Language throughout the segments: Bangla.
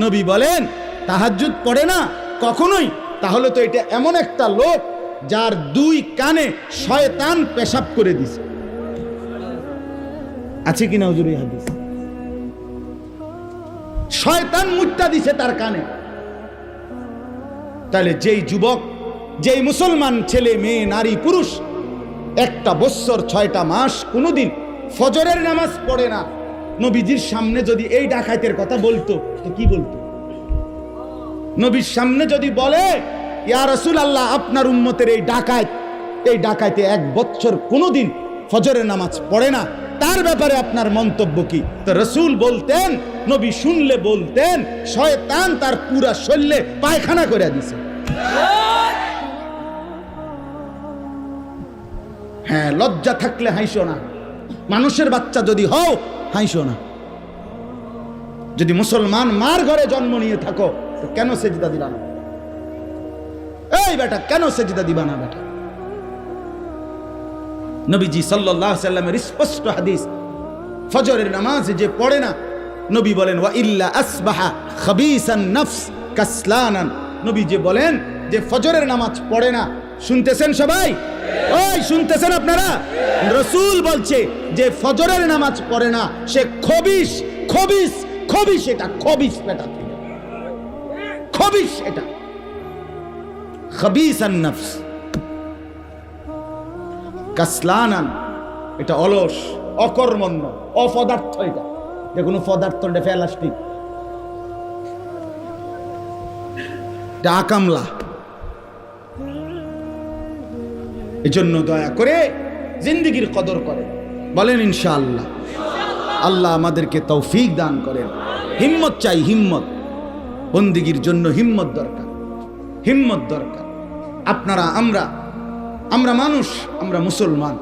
নবী বলেন, তাহাজ্জুদ পড়ে না কখনোই? তাহলে তো এটা এমন একটা লোক যার দুই কানে শয়তান পেশাব করে দিছে। আছে কিনা হুজুর হাদিস? শয়তান মুত্তা দিছে তার কানে। তাহলে যেই যুবক, যেই মুসলমান ছেলে, মেয়ে, নারী, পুরুষ, একটা বৎসর ছয়টা মাস কোনোদিন ফজরের নামাজ পড়ে না। নবীজির সামনে যদি এই ডাকাতের কথা বলতো, তো কি বলতো? নবীর সামনে যদি বলে, ইয়া রসুল আল্লাহ আপনার উম্মতের এই ডাকাত এই ডাকাতে এক বছর কোনোদিন ফজরের নামাজ পড়ে না। তার ব্যাপারে আপনার মন্তব্য কি? তো রসুল বলতেন, নবী শুনলে বলতেন, শয়তান তার পুরা শরীরে পায়খানা করে দিছে। হ্যাঁ লজ্জা থাকলে হাইসো না। মানুষের বাচ্চা যদি হও হাইসো না যদি মুসলমান মার ঘরে জন্ম নিয়ে থাকো, তো কেন সেজিদা দিবা না? এই বেটা, কেন সেজিদা দিবা না বেটা? নবীজি সাল্লামের স্পষ্ট হাদিস, ফজরের নামাজ যে পড়ে না, নবী বলেন, ওয়া ইল্লা আসবাহা খাবিসান নফস কাসলানান। নবী যে বলেন যে, ফজরের নামাজ পড়ে না শুনতেছেন সবাই? ওই, শুনতেছেন আপনারা? রসুল বলছে যে ফজরের নামাজ পড়ে না, সে খবিস খবিস খবিস এটা খবিস তুই। খবিস এটা। খাবিসান নফস। কাসলানান, এটা অলস, অকর্মণ্য, অপদার্থ এটা। এটা কোনো পদার্থ এটা প্লাস্টিক এটা আকামলা। এজন্য দয়া করে জিন্দিগির কদর করে বলেন, ইনশাআল্লাহ। আল্লাহ আমাদেরকে তৌফিক দান করেন। হিম্মত চাই, হিম্মত। বন্দিগির জন্য হিম্মত দরকার। হিম্মত দরকার। আপনারা, আমরা আমরা মানুষ, আমরা মুসলমান।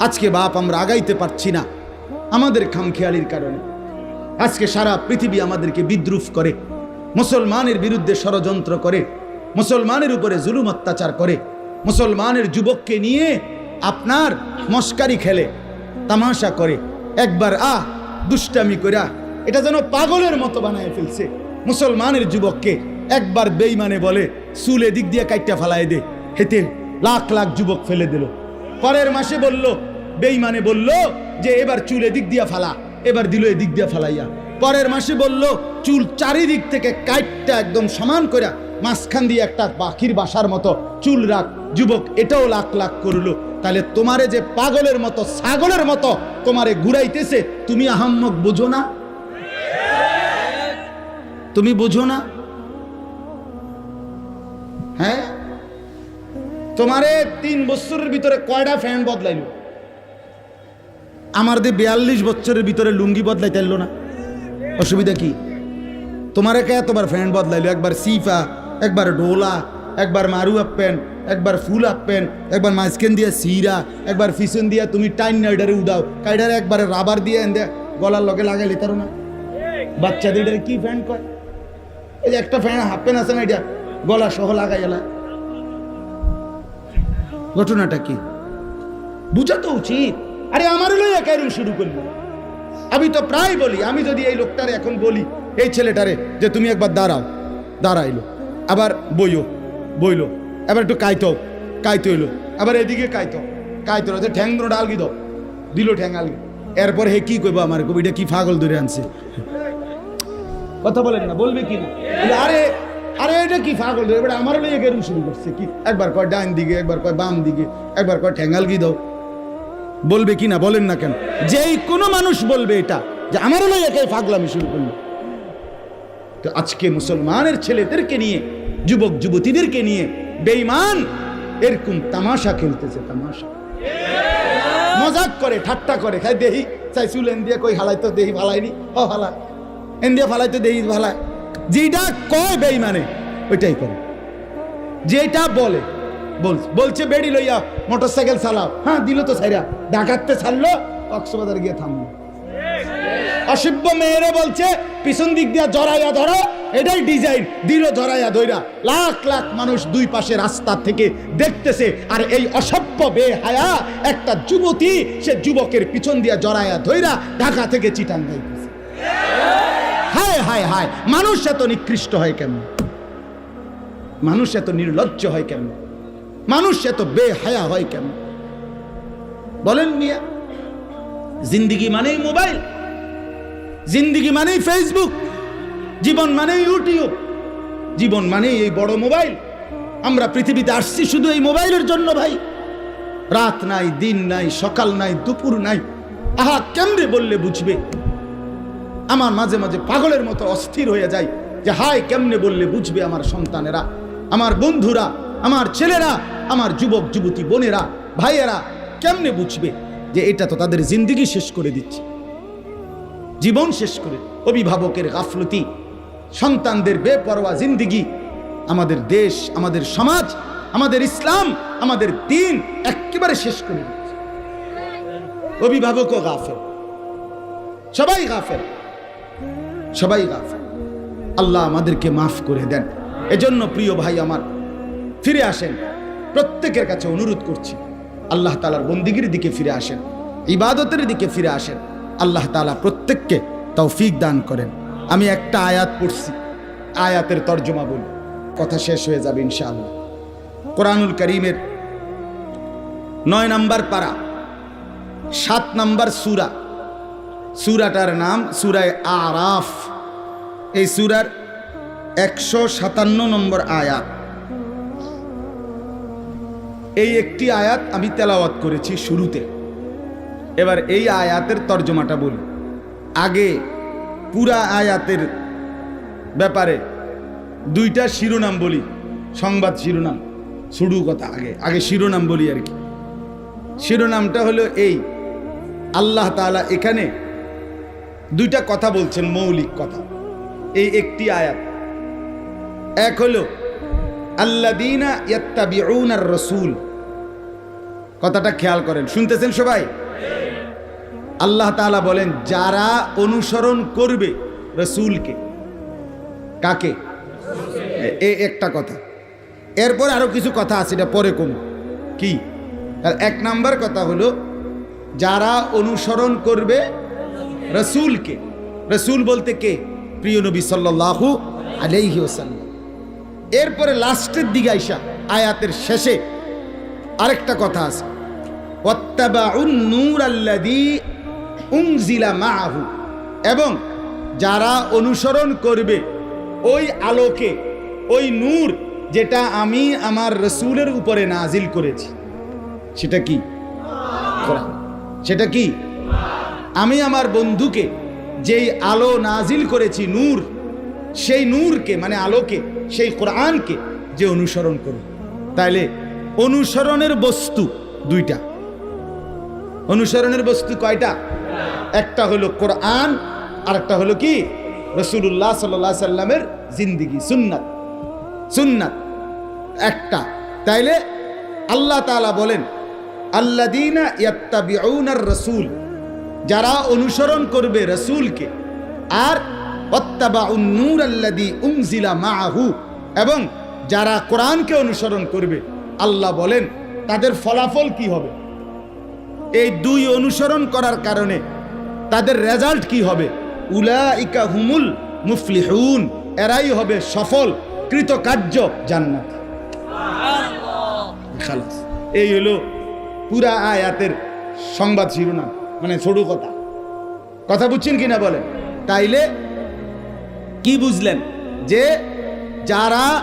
আজকে বাপ আমরা আগাইতে পারছি না আমাদের খামখেয়ালির কারণে। আজকে সারা পৃথিবী আমাদেরকে বিদ্রুপ করে, মুসলমানের বিরুদ্ধে ষড়যন্ত্র করে, মুসলমানের উপরে জুলুম অত্যাচার করে মুসলমানের যুবককে নিয়ে আপনার মস্কারি খেলে, তামাশা করে। একবার আহ, দুষ্টামি কইরা এটা যেন পাগলের মতো বানায় ফেলছে। মুসলমানের যুবককে একবার বেইমানে বলে, চুল এদিক দিয়ে কাইটা ফালাই দে হেতে লাখ লাখ যুবক ফেলে দিল। পরের মাসে বলল বেইমানে বলল যে, এবার চুল এদিক দিয়ে ফালা, এবার দিল এদিক দিয়ে ফালাইয়া। পরের মাসে বলল, চুল চারিদিক থেকে কাইটটা একদম সমান কইরা মাঝখান দিয়ে একটা পাখির বাসার মতো চুল রাখ যুবক, এটাও লাখ লাখ করল। তাহলে তোমারে যে পাগলের মতো, ছাগলের মতো তোমারে ঘুরাইতেছে, তুমি আহাম্মক বুঝো না? তুমি বুঝো না? হ্যাঁ? তোমারে তিন বছরের ভিতরে কয়টা ফ্যান বদলাইল? আমার দিয়ে বিয়াল্লিশ বছরের ভিতরে লুঙ্গি বদলাইতে না। অসুবিধা কি? তোমারে কে তোমার ফ্যান বদলাইলো? একবার সিফা, একবার ডোলা, একবার মারুয়া আপেন একবার ফুল আপেন একবার মাঝখান দিয়ে সিরা, একবার ফিসন দিয়ে তুমি টাইন নাইডারে উদাও। কাইডারে একবারে রাবার দিয়ে এনে গলার লগে লাগাইলে তারো না। বাচ্চাদের কি ফ্যান কয়? এই যে একটা ফ্যান হাফ প্যান্ট আছে না এটা? গলা সহ লাগাই এলা। ঘটনাটা কি? বুঝা তো উচিত। আরে আমার লইয়া কেন শুরু করল। আমি তো প্রায় বলি, আমি যদি এই লোকটারে এখন বলি, এই ছেলেটারে, যে তুমি একবার দাঁড়াও। দাঁড়াইলো। আবার বইও, বইলো। এবার একটু কাইতো কাইতো হইল আবার এদিকে কাইতো কাইতো যে ঠ্যাং দুটো ডালগি দাও। দিল ঠ্যাং আলগি এরপর হে কি কইবো আমার কবিটা কি ফাগল ধরে আনছে? কথা বলেন না, বলবে কি না? আরে আরে, এটা কি পাগল রে এবার আমার লইয়ে গেরুম শুরু করছে? কি? একবার কয় ডাইন দিকে, একবার কয় বাম দিকে, একবার কয় ঠ্যাঙ্গাল গি দাও। বলবে কি না, বলেন না কেন? যেই কোনো মানুষ বলবে এটা, যে আমারও লইয়ে কে পাগলামি শুরু করল। তো আজকে মুসলমানের ছেলেদেরকে নিয়ে যুবক যুবতীদেরকে নিয়ে বেঈমান, এরকম তামাশা খেলতেছে, তামাশা। মজাক করে, ঠাট্টা করে খাই দেহি, চাই চুল এন দিয়ে কই হালাই তো দেহি ভালাইনি ও হালা এন দিয়ে ফালাই তো দেহি ভালায় যেটা কয় বেঈমানে, ওইটাই করে। যেটা বলে, বল, বলছে বেড়ি লইয়া মোটর সাইকেল চালাও। হ্যাঁ দিল তো সাইরা ডাকাতে ছাড়লো, কক্সবাজার গিয়ে থামলো। অসভ্য মেয়েরে বলছে, পিছন দিক দিয়ে জড়াইয়া ধরো এটাই ডিজাইন দিল জড়াইয়া ধইরা লাখ লাখ মানুষ দুই পাশে রাস্তা থেকে দেখতেছে। আর এই অসভ্য বেহায়া একটা যুবতী, সে যুবকের পিছন দিয়া জড়াইয়া ধইরা ঢাকা থেকে চিটান গাইতেছে হায় হায় হায়, মানুষ এত নিকৃষ্ট হয় কেন মানুষ এত নির্লজ্জ হয় কেন মানুষ এত বেহায়া হয় কেন বলেন মিয়া, জিন্দিগি মানেই মোবাইল, জিন্দিগি মানেই ফেসবুক জীবন মানেই ইউটিউব। জীবন মানেই এই বড় মোবাইল। আমরা পৃথিবীতে আসছি শুধু এই মোবাইলের জন্য ভাই। রাত নাই, দিন নাই, সকাল নাই, দুপুর নাই। আহা কেমনে বললে বুঝবে? আমার মাঝে মাঝে পাগলের মতো অস্থির হয়ে যায় যে, হায়, কেমনে বললে বুঝবে আমার সন্তানেরা, আমার বন্ধুরা, আমার ছেলেরা, আমার যুবক, যুবতী বোনেরা, ভাইয়েরা, কেমনে বুঝবে যে, এটা তো তাদের জিন্দিগি শেষ করে দিচ্ছে। জীবন শেষ করে, অভিভাবকের গাফলতি সন্তানদের বেপরোয়া জিন্দিগি, আমাদের দেশ, আমাদের সমাজ, আমাদের ইসলাম, আমাদের দিন একেবারে শেষ করে দিচ্ছে অভিভাবকও গাফেল। সবাই গাফেল। সবাই গাফেল। আল্লাহ আমাদেরকে মাফ করে দেন। এজন্য প্রিয় ভাই আমার, ফিরে আসেন। প্রত্যেকের কাছে অনুরোধ করছি, আল্লাহ তালার বন্দিগির দিকে ফিরে আসেন। ইবাদতের দিকে ফিরে আসেন। আল্লাহ তালা প্রত্যেককে তৌফিক দান করেন। আমি একটা আয়াত পড়ছি। আয়াতের তর্জমা বলি। কথা শেষ হয়ে যাবে ইনশাআল্লাহ। কোরআনুল করিমের নয় নাম্বার পারা, সাত নাম্বার সুরা। সুরাটার নাম সুরায় আরাফ। এই সুরার একশো সাতান্ন নম্বর আয়াত। এই একটি আয়াত আমি তেলাওয়াত করেছি শুরুতে। এবার এই আয়াতের তর্জমাটা বলি। আগে পুরা আয়াতের ব্যাপারে দুইটা শিরোনাম বলি, সংবাদ শিরোনাম। শুরু কথা আগে আগে শিরোনাম বলি আর কি। শিরোনামটা হলো এই, আল্লাহ তাআলা এখানে দুইটা কথা বলছেন, মৌলিক কথা। এই একটি আয়াত। এক হলো আল্লাদিনা ইয়াত্তাবিউনার রসুল। কথাটা খেয়াল করেন। শুনতেছেন সবাই? আল্লাহ তাআলা বলেন, যারা অনুসরণ করবে রসুলকে, কাকে? এ- একটা কথা। এরপর আরও কিছু কথা আছে, এটা পরে কম। কি? তার এক নাম্বার কথা হলো, যারা অনুসরণ করবে রসুলকে, রসুল বলতে কে? প্রিয় নবী সাল্লাল্লাহু আলাইহি ওসাল্লাম এরপরে লাস্টের দিকে আইসা, আয়াতের শেষে আরেকটা কথা আছে। আল্লাযী উনজিলা মাআহু। এবং যারা অনুসরণ করবে, ওই আলোকে, ওই নূর যেটা আমি আমার রসুলের উপরে নাজিল করেছি। সেটা কি। সেটা কি? আমি আমার বন্ধুকে যেই আলো নাজিল করেছি, নূর, সেই নূরকে মানে আলোকে, সেই কোরআনকে যে অনুসরণ করবে তাইলে অনুসরণের বস্তু দুইটা। অনুসরণের বস্তু কয়টা? একটা হলো কোরআন আর একটা হলো কি? রসুল্লাহ সাল্লাহ সাল্লামের জিন্দিগি, সুন্নাত। সুন্নাত। একটা। তাইলে আল্লাহ তাআলা বলেন আল্লাদিনা ইয়াত্তাবিউনার রসুল। যারা অনুসরণ করবে রসুলকে, আর ওয়াত্তাবাউন নূর আল্লাদি উনজিলা মাহু এবং যারা কোরআনকে অনুসরণ করবে, আল্লাহ বলেন, তাদের ফলাফল কি হবে? এই দুই অনুসরণ করার কারণে তাদের রেজাল্ট কি হবে? উলাইকা হুমুল মুফলিহুন। এরাই হবে সফল কৃতকার্য জান্নাত। খালাস। এই হলো পুরা আয়াতের সংবাদ শিরোনাম মানে ছোট কথা। কথা বুঝছেন কিনা বলেন? তাইলে কি বুঝলেন? যে যারা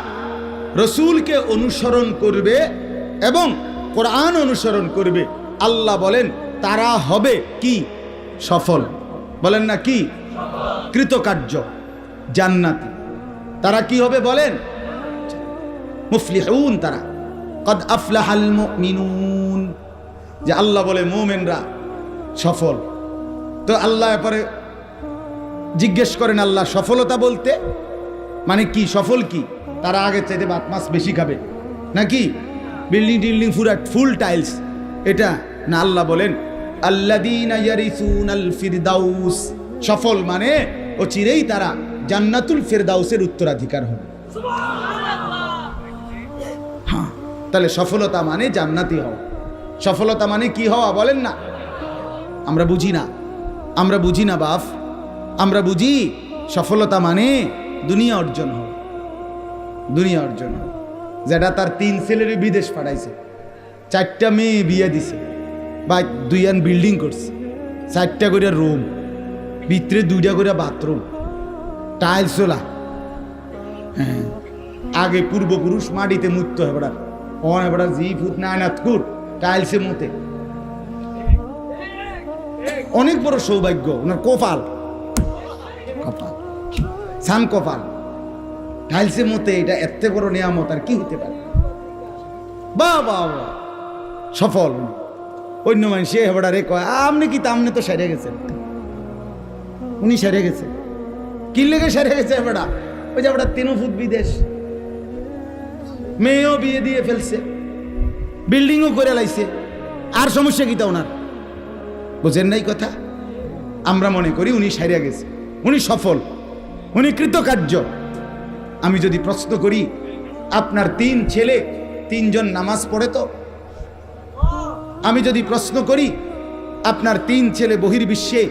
রসুলকে অনুসরণ করবে এবং কোরআন অনুসরণ করবে আল্লাহ বলেন তারা হবে কি? সফল। বলেন না কি? কৃতকার্য। জান্নাতি। তারা কি হবে বলেন? মুফলিহুন তারা। কদ আফলাহাল মিনুন যে আল্লাহ বলে মোমেনরা সফল। তো আল্লাহ পরে জিজ্ঞেস করেন, আল্লাহ সফলতা বলতে? মানে কি, সফল কি? তারা আগে চাইতে ভাত মাছ বেশি খাবে। নাকি? বিল্ডিং টিল্ডিং পুরা ফুল টাইলস। এটা না আল্লাহ বলেন? ফিরদাউস। সফল মানে ও চিরেই তারা জান্নাতুল ফিরদাউসের উত্তরাধিকার হবে। হ্যাঁ তাহলে সফলতা মানে জান্নাতি হওয়া। সফলতা মানে কি হওয়া বলেন না? আমরা বুঝি না। আমরা বুঝি না বাফ আমরা বুঝি সফলতা মানে দুনিয়া অর্জন হওয়া। দুনিয়া অর্জন হওয়া। যেটা তার তিন ছেলের বিদেশ পাঠাইছে। চারটা মেয়ে বিয়ে দিছে। বা দুইয়ান বিল্ডিং করছে। চারটা করে রুম ভিতরে দুইটা করে বাথরুম টাইলস ওলা হ্যাঁ। আগে পূর্বপুরুষ মাটিতে মুক্ত হয় বেড়া অন বেড়া জি ফুট নায়নাথ কুট টাইলসে মতে। অনেক বড় সৌভাগ্য, ওনার কপাল। কপাল। সান কপাল। টাইলসের মতে, এটা এত বড় নিয়ামত আর কি হতে পারে? বা বা সফল। অন্য মানুষ হেবড়া রে কয় আপনি কি তামনে তো সেরে গেছেন। উনি সেরে গেছে। কি লেগে সেরে গেছে হেবড়া ওই যে হেবড়া তিন ফুট বিদেশ। মেয়েও বিয়ে দিয়ে ফেলছে। বিল্ডিংও করে লাইছে। আর সমস্যা কি তা ওনার? বুঝেন নাই কথা? আমরা মনে করি উনি সারিয়া গেছে। উনি সফল। উনি কৃতকার্য। আমি যদি প্রশ্ন করি, আপনার তিন ছেলে, তিনজন নামাজ পড়ে তো আমি যদি প্রশ্ন করি, আপনার তিন ছেলে বহির্বিশ্বে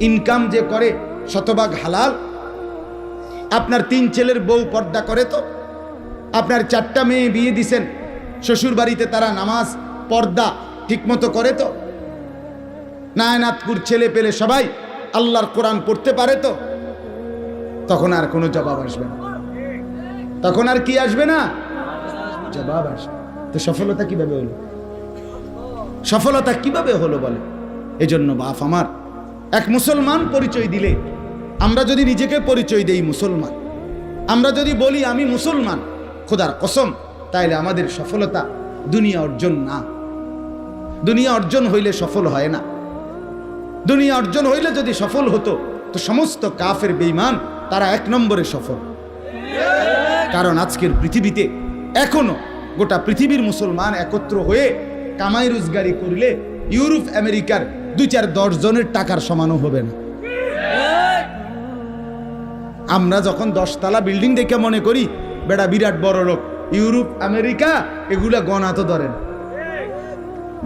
ইনকাম যে করে, শতভাগ হালাল? আপনার তিন ছেলের বউ পর্দা করে তো? আপনার চারটা মেয়ে বিয়ে দিছেন শ্বশুর বাড়িতে তারা নামাজ, পর্দা ঠিকমতো করে তো? নায়নাথপুর ছেলে পেলে সবাই আল্লাহর কোরআন পড়তে পারে তো? তখন আর কোনো জবাব আসবে না। তখন আর কি আসবে না? জবাব আসবে। তো সফলতা কীভাবে হলো? সফলতা কীভাবে হলো বলে? এজন্য বাপ আমার, এক মুসলমান পরিচয় দিলে, আমরা যদি নিজেকে পরিচয় দেই মুসলমান, আমরা যদি বলি আমি মুসলমান, খোদার কসম, তাইলে আমাদের সফলতা দুনিয়া অর্জন না। দুনিয়া অর্জন হইলে সফল হয় না। দুনিয়া অর্জন হইলে যদি সফল হতো, তো সমস্ত কাফের বেইমান তারা এক নম্বরে সফল। কারণ আজকের পৃথিবীতে এখনও গোটা পৃথিবীর মুসলমান একত্র হয়ে কামাই রোজগারি করলে ইউরোপ, আমেরিকার দুই চার দশ জনের টাকার সমানও হবে না। আমরা যখন দশতলা বিল্ডিং দেখে মনে করি বেড়া বিরাট বড় লোক, ইউরোপ, আমেরিকা, এগুলা গণা তো ধরেন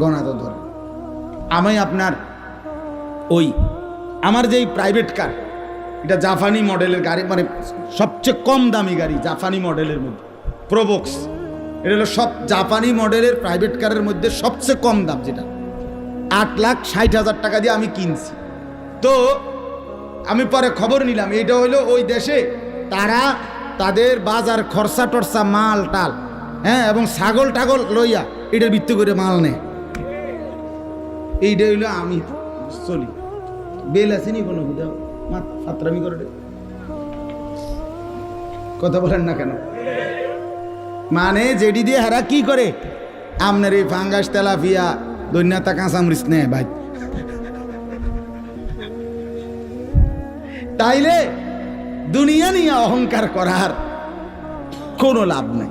গণা তো ধরেন আমি আপনার ওই, আমার যেই প্রাইভেট কার এটা জাপানি মডেলের গাড়ি মানে সবচেয়ে কম দামি গাড়ি জাপানি মডেলের মধ্যে প্রোবক্স এটা হলো সব জাপানি মডেলের প্রাইভেট কারের মধ্যে সবচেয়ে কম দাম যেটা। আট লাখ ষাট হাজার টাকা দিয়ে আমি কিনছি। তো আমি পরে খবর নিলাম এটা হলো ওই দেশে তারা তাদের বাজার খরচা টরসা মাল টাল হ্যাঁ এবং ছাগল টাগল লইয়া এটার ভিত্তি করে মাল নেয়। এইটা হইল আমি চলি বেল আসেনি কোনো করে কথা বলেন না কেন? মানে জেডি দিয়ে হারা কি করে? আপনার এই ফাঙ্গাস তেলাফিয়া দৈন্যতা কাঁচামরিচ নেয় ভাই। তাইলে দুনিয়া নিয়ে অহংকার করার কোনো লাভ নাই।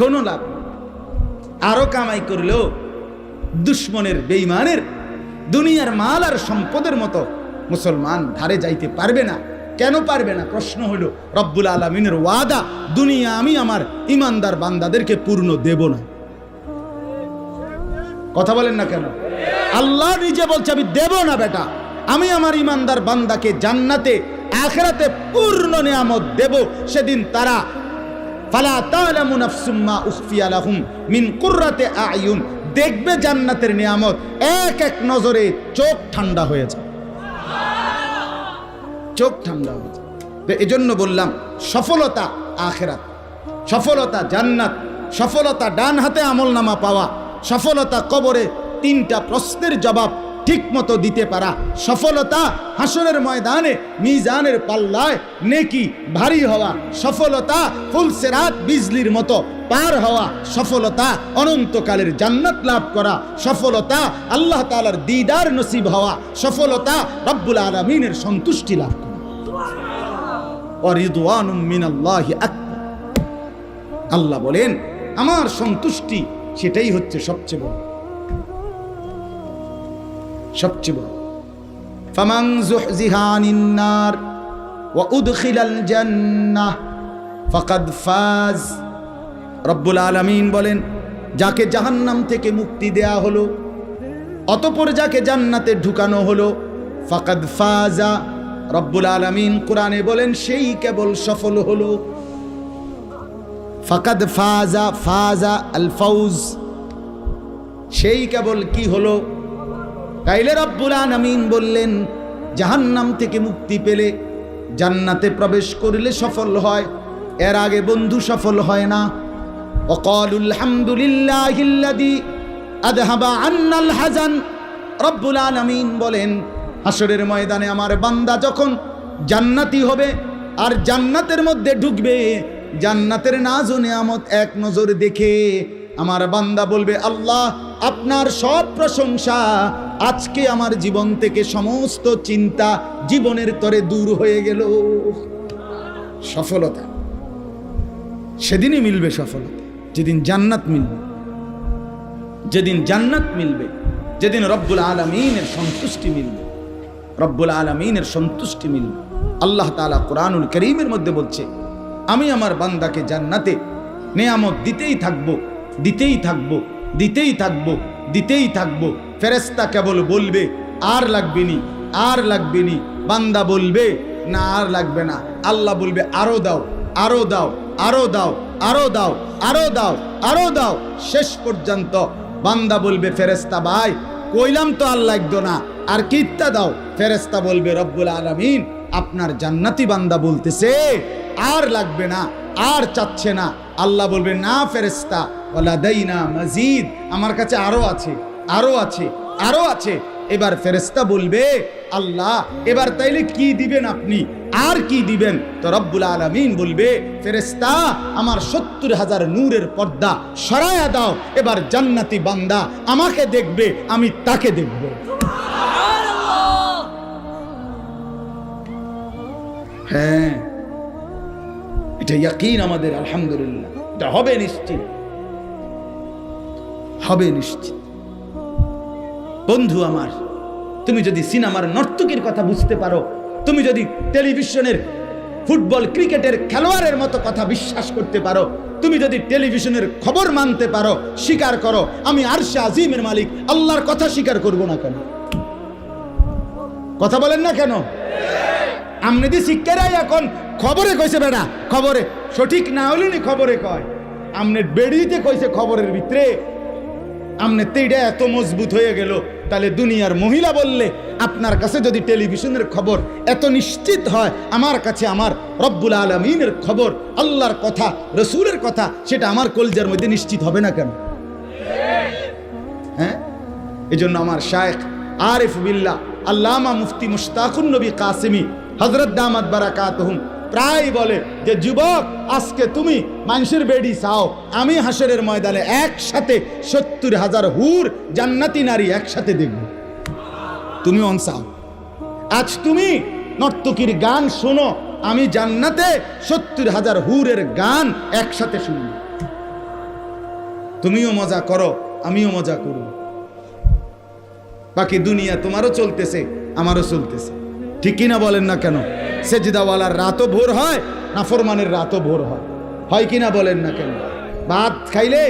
কোনো লাভ নেই। আরও কামাই করলেও দুশ্মনের বেইমানের দুনিয়ার মাল আর সম্পদের মতো মুসলমান ধারে যাইতে পারবে না। কেন পারবে না? প্রশ্ন হলো, রব্বুল আলমিনের ওয়াদা, দুনিয়া আমি আমার ইমানদার বান্দাদেরকে পূর্ণ দেব না। কথা বলেন না কেন? আল্লাহ নিজে বলছে, আমি দেব না বেটা। আমি আমার ইমানদার বান্দাকে জান্নাতে, আখেরাতে পূর্ণ নিয়ামত দেব। সেদিন তারা, ফালা তালামু নাফসুম মা উখফিয়া লাহুম মিন কুররাতে আয়ুন। দেখবে জান্নাতের নিয়ামত এক এক নজরে চোখ ঠান্ডা হয়ে যায়। চোখ ঠান্ডা হয়ে যায় তো এজন্য বললাম, সফলতা আখেরাত, সফলতা জান্নাত, সফলতা ডান হাতে আমল নামা পাওয়া, সফলতা কবরে তিনটা প্রশ্নের জবাব ঠিক মতো দিতে পারা, সফলতা হাসনের ময়দানে, মিজানের পাল্লায় নেকি ভারী হওয়া, সফলতা ফুলসেরাত বিজলির মতো পার হওয়া, সফলতা অনন্তকালের জান্নাত লাভ করা, সফলতা আল্লাহ তাআলার দিদার নসিব হওয়া, সফলতা রব্বুল আলমিনের সন্তুষ্টি লাভ করা। আল্লাহ বলেন, আমার সন্তুষ্টি সেটাই হচ্ছে সবচেয়ে বড়। সবচেয়ে বড়। ফাকাদ ফাজ। রব্বুল বলেন, যাকে জাহান্নাম থেকে মুক্তি দেয়া হলো, অতপর যাকে জান্নাতে ঢুকানো হলো, ফাকাদ ফাজা রব্বুল আলমিন কোরআনে বলেন, সেই কেবল সফল হলো। ফাকাদ ফাজা ফাজা আল ফৌজ সেই কেবল কি হলো? তাইলে রব্বুল আলমিন বললেন, জাহান্নাম থেকে মুক্তি পেলে জান্নাতে প্রবেশ করলে সফল হয়, এর আগে বন্ধু সফল হয় না। অকলুল হামদুলিল্লাহ আদহাবা আন্নাল হাজান রব্বুল আলমিন বলেন হাসরের ময়দানে আমার বান্দা যখন জান্নাতি হবে আর জান্নাতের মধ্যে ঢুকবে, জান্নাতের নাজ নিয়ামত এক নজর দেখে আমার বান্দা বলবে, আল্লাহ, আপনার সব প্রশংসা আজকে আমার জীবন থেকে সমস্ত চিন্তা জীবনের তরে দূর হয়ে গেল। সফলতা। সেদিনই মিলবে সফলতা। যেদিন জান্নাত মিলবে, যেদিন জান্নাত মিলবে, যেদিন রব্বুল আলমিনের সন্তুষ্টি মিলবে। রব্বুল আলমিনের সন্তুষ্টি মিলবে আল্লাহ তালা কোরআনুল করিমের মধ্যে বলছে, আমি আমার বান্দাকে জান্নাতে নেয়ামত দিতেই থাকব দিতেই থাকব দিতেই থাকব দিতেই থাকব। ফেরেস্তা কেবল বলবে, আর লাগবে নি, আর লাগবে নি। বান্দা বলবে, না, আর লাগবে না। আল্লাহ বলবে আরও দাও আরও দাও আরও দাও আরও দাও আরও দাও আরও দাও। শেষ পর্যন্ত বান্দা বলবে ফেরেস্তা ভাই, কইলাম তো আর লাগতো না। আর কিত্তা দাও। ফেরেস্তা বলবে, রব্বুল আলামিন, আপনার জান্নাতি বান্দা বলতেছে, আর লাগবে না, আর চাচ্ছে না। আল্লাহ বলবে, না ফেরেস্তা ওলা না মজিদ। আমার কাছে আরও আছে আরও আছে আরও আছে। এবার ফেরেস্তা বলবে, আল্লাহ, এবার তাইলে কি দিবেন আপনি? আর কি দিবেন? তো রব্বুল আলমিন বলবে ফেরেস্তা আমার সত্তর হাজার নূরের পর্দা সরায়া দাও। এবার জান্নাতি বান্দা আমাকে দেখবে, আমি তাকে দেখব। হ্যাঁ। এটা ইয়াকিন আমাদের, আলহামদুলিল্লাহ। এটা হবে নিশ্চিত। হবে নিশ্চিত। বন্ধু আমার, তুমি যদি সিনেমার নর্তকীর কথা বুঝতে পারো, তুমি যদি টেলিভিশনের ফুটবল ক্রিকেটের খেলোয়াড়ের মতো কথা বিশ্বাস করতে পারো, তুমি যদি টেলিভিশনের খবর মানতে পারো, স্বীকার করো, আমি আরশা আজিমের মালিক, আল্লাহর কথা স্বীকার করব না কেন? কথা বলেন না কেন? আমনি দি শিক্ষারাই এখন খবরে কইছে বেড়া, খবরে। সঠিক না হলে নি খবরে কয়। আমনে বেড়িতে কইছে খবরের ভিতরে। আমনে তেইটা এত মজবুত হয়ে গেল, তাহলে দুনিয়ার মহিলা বললে, আপনার কাছে যদি টেলিভিশনের খবর এত নিশ্চিত হয়, আমার কাছে আমার রব্বুল আলমিনের খবর, আল্লাহর কথা, রসুলের কথা, সেটা আমার কলজার মধ্যে নিশ্চিত হবে না কেন? হ্যাঁ? এই জন্য আমার শায়েখ আরিফ বিল্লাহ, আল্লামা মুফতি মুশতাকুন নবী কাসিমি হজরত দামাত বারাকাত হুম প্রায় বলে যে, যুবক, আজকে তুমি মানুষের বেডি চাও। আমি হাসরের ময়দানে একসাথে সত্তর হাজার হুর জান্নাতি নারী একসাথে দেখব। তুমি অনসাও আজ তুমি নর্তকীর গান শোনো, আমি জান্নাতে সত্তর হাজার হুরের গান একসাথে শুনব। তুমিও মজা করো, আমিও মজা করব। বাকি দুনিয়া তোমারও চলতেছে, আমারও চলতেছে। ঠিক কিনা বলেন না কেন? সেজিদাওয়ালার রাতও ভোর হয়, নাফরমানের রাতও ভোর হয়। হয় কিনা বলেন না কেন? ভাত খাইলে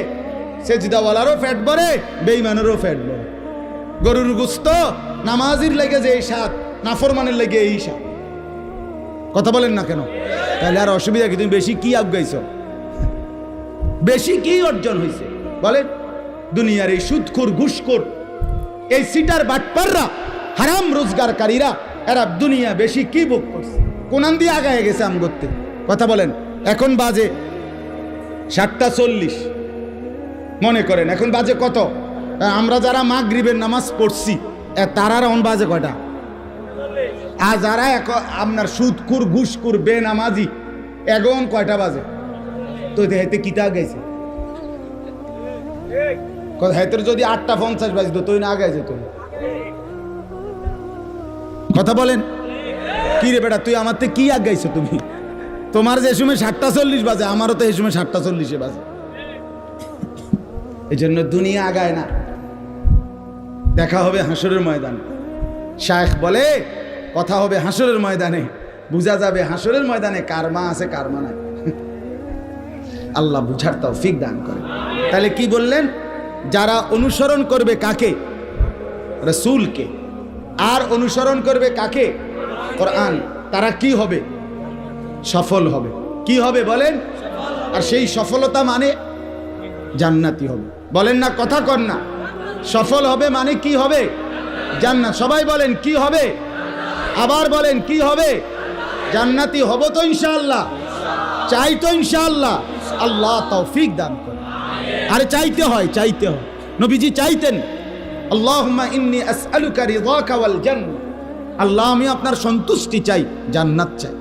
সেজিদাওয়ালারও ফ্যাট বাড়ে বেইমানেরও ফ্যাট বাড়ে। গরুর গুস্ত নামাজির লেগে যে এই স্বাদ, নাফরমানের লেগে এই স্বাদ। কথা বলেন না কেন? তাহলে আর অসুবিধা কি? তুমি বেশি কি আগাইছ বেশি কি অর্জন হয়েছে বলেন, দুনিয়ার এই সুদখোর ঘুষখোর, এই সিটার বাটপাররা, হারাম রোজগারকারীরা এরা দুনিয়া বেশি কি ভোগ করছে? কোনান দিয়ে আগায় গেছে আম করতে কথা বলেন এখন বাজে সাতটা চল্লিশ। মনে করেন এখন বাজে কত? আমরা যারা মাগরিবের নামাজ পড়ছি এ, তারার অন বাজে কয়টা? আর যারা এক আপনার সুদকুর ঘুষকুর বে নামাজি এখন কয়টা বাজে? তো হেতে কিতা গেছে? হেতের যদি আটটা পঞ্চাশ বাজতো তুই না আগে যেত। কথা বলেন। কি রে বেটা, তুই আমার থেকে কি আগাইছো তুমি? তোমার যে সময় সাতটা চল্লিশ বাজে, আমারও তো এই সময় সাতটা চল্লিশে বাজে। এই জন্য দুনিয়া আগায় না। দেখা হবে হাসরের ময়দানে। শায়েখ বলে, কথা হবে হাসরের ময়দানে। বোঝা যাবে হাসরের ময়দানে কার মা আছে কার মা নাই। আল্লাহ বুঝার তৌফিক দান করে। তাহলে কি বললেন? যারা অনুসরণ করবে কাকে? রসুলকে। আর অনুসরণ করবে কাকে? কোরআন। তারা কি হবে? সফল হবে। কি হবে বলেন? আর সেই সফলতা মানে জান্নাতি হবে। বলেন না, কথা কর না। সফল হবে মানে কি হবে? জান্নাত। সবাই বলেন, কি হবে? আবার বলেন, কি হবে? জান্নাতি হব তো ইনশাআল্লাহ। চাই তো ইনশাআল্লাহ। আল্লাহ তৌফিক দান করে আরে চাইতে হয় চাইতে হয়। নবীজি চাইতেন। আল্লাহুম্মা ইন্নী আসআলুকা রিদাকা ওয়াল জান্নাহ। আল্লাহ আমি আপনার সন্তুষ্টি চাই জান্নাত চাই।